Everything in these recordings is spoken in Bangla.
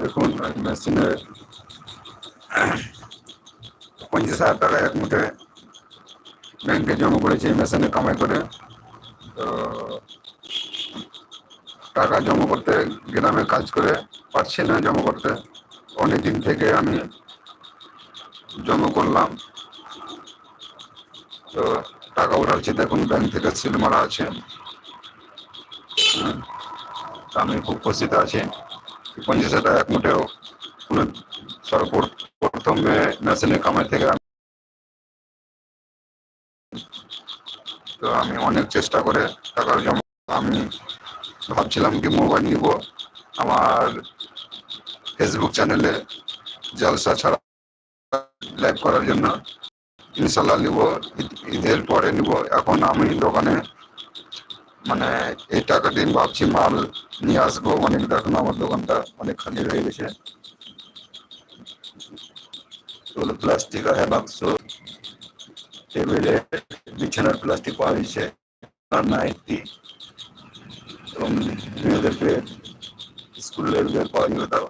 দেখুন মেশিনে পঞ্চাশ হাজার টাকা এক মুঠে ব্যাংকে জমা করেছি মেশিনে কামাই করে তো টাকা জমা করতে গ্রামে কাজ করে পারছি না জমা করতে অনেক দিন থেকে আমি জমা করলাম তো টাকা উঠাচ্ছি দেখুন ব্যাংক থেকে সিল মারা আছে। হুম, তো আমি খুব খুশিতে আছি। পঞ্চাশ হাজার এক মুঠেও কোনো সর্বপ্রথমে মেশিনে কামাই থেকে তো আমি অনেক চেষ্টা করে টাকা জমা আমি ভাবছিলাম কি মোবাইল নিব। আমার ফেসবুক চ্যানেলে জলসা ছাড়া লাইভ করার জন্য ইনশাল্লাহ নিব। ঈদ- ঈদের পরে নিব। এখন আমি দোকানে মানে এই টাকা দিন ভাবছি মাল নিয়ে আসব, অনেক দেখুন আমার দোকানটা অনেক খালি হয়ে গেছে। প্লাস্টিক আছে বাক্স। টেবিলে বিছানার প্লাস্টিক পাওয়া গেছে আর নাইটি এবং মেয়েদেরকে স্কুলের বের পাওয়া গেল তাও।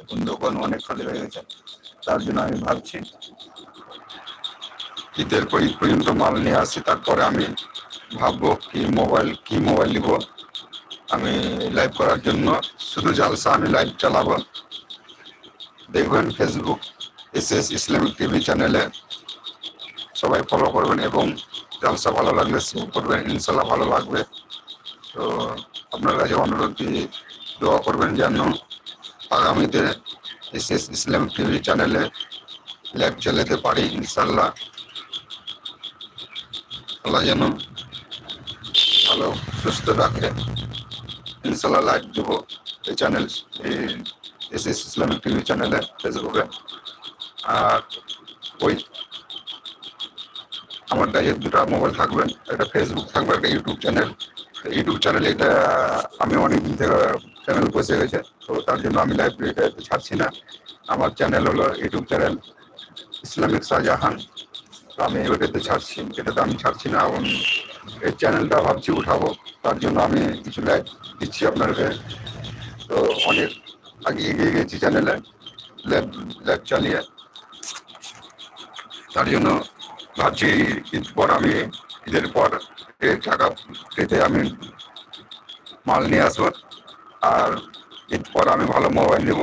এখন দোকান অনেক খালি হয়ে গেছে। তার জন্য আমি ভাবছি ঈদের পর পর্যন্ত মাল নিয়ে আসি, তারপরে আমি ভাববো কি মোবাইল কি মোবাইল নিব? আমি লাইভ করার জন্য শুধু জালসা আমি লাইভ চালাবো। দেখবেন Facebook S S Islamic TV চ্যানেলে সবাই ফলো করবেন এবং জালসা ভালো লাগলে শেয়ার করবেন ইনশাল্লাহ ভালো লাগবে। তো আপনার কাছে অনুরোধ কি দোয়া করবেন যেন আগামীতে এস এস ইসলামিক টিভি চ্যানেলে লাইভ চালাতে পারি ইনশাল্লাহ আল্লাহ যেন সুস্থ রাখে। ইনশাল্লাহ লাইভ দেবো এই channel S S Islamic TV চ্যানেলে ফেসবুকে আর ওই আমার কাছে দুটো মোবাইল থাকবে, একটা ফেসবুক থাকবে, একটা ইউটিউব চ্যানেল ইউটিউব চ্যানেল এটা আমি অনেক দিন থেকে চ্যানেল বসে গেছে তো তার জন্য আমি লাইব্রেরিটা ছাড়ছি না। আমার চ্যানেল হলো ইউটিউব চ্যানেল ইসলামিক শাহজাহান আমি ওটাতে ছাড়ছি এটাতে আমি ছাড়ছি না এবং এই চ্যানেলটা ভাবছি উঠাবো। তার জন্য আমি কিছু লাইভ দিচ্ছি আপনাদের তো অনেক আগে এগিয়ে গেছি চ্যানেলে লাইভ লাইভ চালিয়ে। তার জন্য ভাবছি ঈদ পর আমি, ঈদের পর টাকা পেতে আমি মাল নিয়ে আসব। আর ঈদ পর আমি ভালো মোবাইল নেব।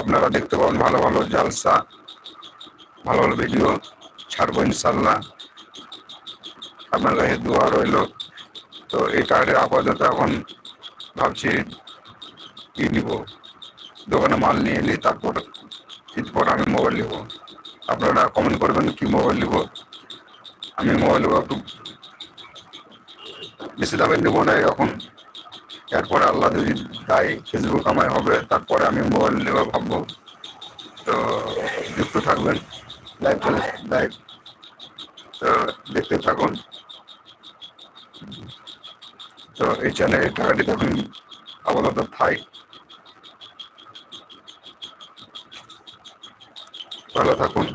আপনারা দেখতে পাবেন ভালো ভালো জালসা ভালো ভালো ভিডিও ছাড়বো ইনশাল্লাহ আপনার কাছে দোয়া রইল। তো এই কার্ডে আপাতত এখন ভাবছি কি নিব? দোকানে মাল নিয়ে এলি তারপর ঈদ পর আমি মোবাইল নিব। আপনারা কমেন্ট করবেন কি মোবাইল নিব। আমি মোবাইল নেব একটু বেশি দামের নেব না এখন। এরপরে আল্লাহ যদি তাই ফেসবুক আমায় হবে, তারপরে আমি মোবাইল নেব ভাববো। তো যুক্ত থাকবেন। লাইভ লাইভ তো দেখতে থাকুন। তো এই চ্যানেলে টাকাটি তখন আপাতত থাই। ভালো থাকুন।